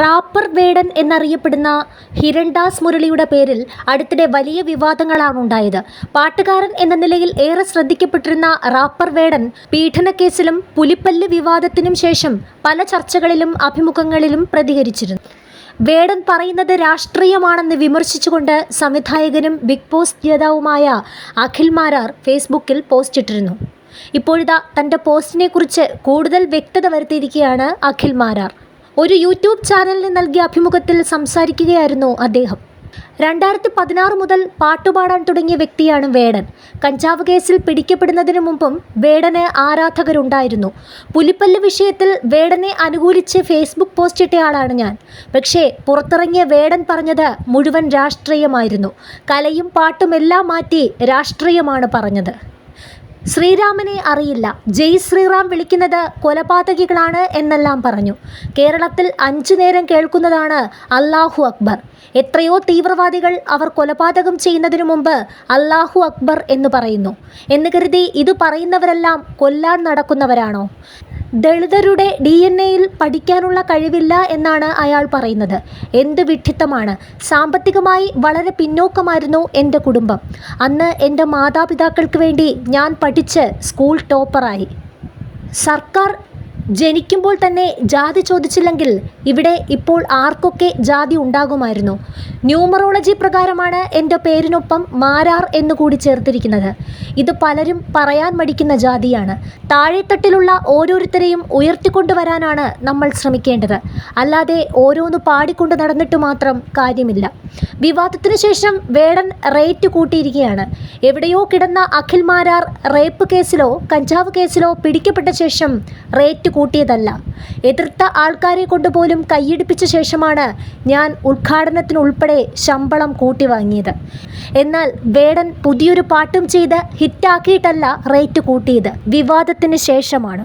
Wrapper വേടൻ എന്നറിയപ്പെടുന്ന ഹിരൺദാസ് മുരളിയുടെ പേരിൽ അടുത്തിടെ വലിയ വിവാദങ്ങളാണ് ഉണ്ടായത് പാട്ടുകാരൻ എന്ന നിലയിൽ ഏറെ ശ്രദ്ധിക്കപ്പെട്ടിരുന്ന റാപ്പർ വേടൻ പീഡനക്കേസിലും പുലിപ്പല്ല് വിവാദത്തിനും ശേഷം പല ചർച്ചകളിലും അഭിമുഖങ്ങളിലും പ്രതികരിച്ചിരുന്നു. വേടൻ പറയുന്നത് രാഷ്ട്രീയമാണെന്ന് വിമർശിച്ചുകൊണ്ട് സംവിധായകനും ബിഗ് ബോസ് ജേതാവുമായ അഖിൽ മാരാർ ഫേസ്ബുക്കിൽ പോസ്റ്റിട്ടിരുന്നു. ഇപ്പോഴിതാ തന്റെ പോസ്റ്റിനെക്കുറിച്ച് കൂടുതൽ വ്യക്തത വരുത്തിയിരിക്കുകയാണ് അഖിൽ മാരാർ. ഒരു യൂട്യൂബ് ചാനലിന് നൽകിയ അഭിമുഖത്തിൽ സംസാരിക്കുകയായിരുന്നു അദ്ദേഹം. രണ്ടായിരത്തി പതിനാറ് മുതൽ പാട്ടുപാടാൻ തുടങ്ങിയ വ്യക്തിയാണ് വേടൻ. കഞ്ചാവ് കേസിൽ പിടിക്കപ്പെടുന്നതിന് മുമ്പും വേടന് ആരാധകരുണ്ടായിരുന്നു. പുലിപ്പല്ല് വിഷയത്തിൽ വേടനെ അനുകൂലിച്ച് ഫേസ്ബുക്ക് പോസ്റ്റ് ഇട്ടയാളാണ് ഞാൻ. പക്ഷേ പുറത്തിറങ്ങിയ വേടൻ പറഞ്ഞത് മുഴുവൻ രാഷ്ട്രീയമായിരുന്നു. കലയും പാട്ടുമെല്ലാം മാറ്റി രാഷ്ട്രീയമാണ് പറഞ്ഞത്. ശ്രീരാമനെ അറിയില്ല. ജയ് ശ്രീറാം വിളിക്കുന്നത് കൊലപാതകികളാണ് എന്നെല്ലാം പറഞ്ഞു. കേരളത്തിൽ അഞ്ചു നേരം കേൾക്കുന്നതാണ് അല്ലാഹു അക്ബർ. എത്രയോ തീവ്രവാദികൾ അവർ കൊലപാതകം ചെയ്യുന്നതിനു മുമ്പ് അല്ലാഹു അക്ബർ എന്ന് പറയുന്നു. എന്ന് കരുതി ഇത് പറയുന്നവരെല്ലാം കൊല്ലാൻ നടക്കുന്നവരാണോ? ദളിതരുടെ ഡി എൻ എയിൽ പഠിക്കാനുള്ള കഴിവില്ല എന്നാണ് അയാൾ പറയുന്നത്. എന്ത് വിഡ്ഢിത്തമാണ്. സാമ്പത്തികമായി വളരെ പിന്നോക്കമായിരുന്നു എന്റെ കുടുംബം. അന്ന് എന്റെ മാതാപിതാക്കൾക്ക് വേണ്ടി ഞാൻ പഠിച്ച് സ്കൂൾ ടോപ്പറായി. സർക്കാർ ജനിക്കുമ്പോൾ തന്നെ ജാതി ചോദിച്ചില്ലെങ്കിൽ ഇവിടെ ഇപ്പോൾ ആർക്കൊക്കെ ജാതി ഉണ്ടാകുമായിരുന്നു. ന്യൂമറോളജി പ്രകാരമാണ് എന്റെ പേരിനൊപ്പം മാരാർ എന്ന് കൂടി ചേർത്തിരിക്കുന്നത്. ഇത് പലരും പറയാൻ മടിക്കുന്ന ജാതിയാണ്. താഴെത്തട്ടിലുള്ള ഓരോരുത്തരെയും ഉയർത്തിക്കൊണ്ടുവരാനാണ് നമ്മൾ ശ്രമിക്കേണ്ടത്. അല്ലാതെ ഓരോന്ന് പാടിക്കൊണ്ട് നടന്നിട്ട് മാത്രം കാര്യമില്ല. വിവാദത്തിന് ശേഷം വേടൻ റേറ്റ് കൂട്ടിയിരിക്കുകയാണ്. എവിടെയോ കിടന്ന അഖിൽ മാരാർ റേപ്പ് കേസിലോ കഞ്ചാവ് കേസിലോ പിടിക്കപ്പെട്ട ശേഷം റേറ്റ് കൂട്ടിയതല്ല. എതിർത്ത ആൾക്കാരെ കൊണ്ടുപോലും കൈയടിപ്പിച്ച ശേഷമാണ് ഞാൻ ഉദ്ഘാടനത്തിനുൾപ്പെടെ ശമ്പളം കൂട്ടി വാങ്ങിയത് എന്നാൽ വേടൻ പുതിയൊരു പാട്ടും ചെയ്ത് ഹിറ്റാക്കിയിട്ടല്ല റേറ്റ് കൂട്ടിയത്. വിവാദത്തിന് ശേഷമാണ്.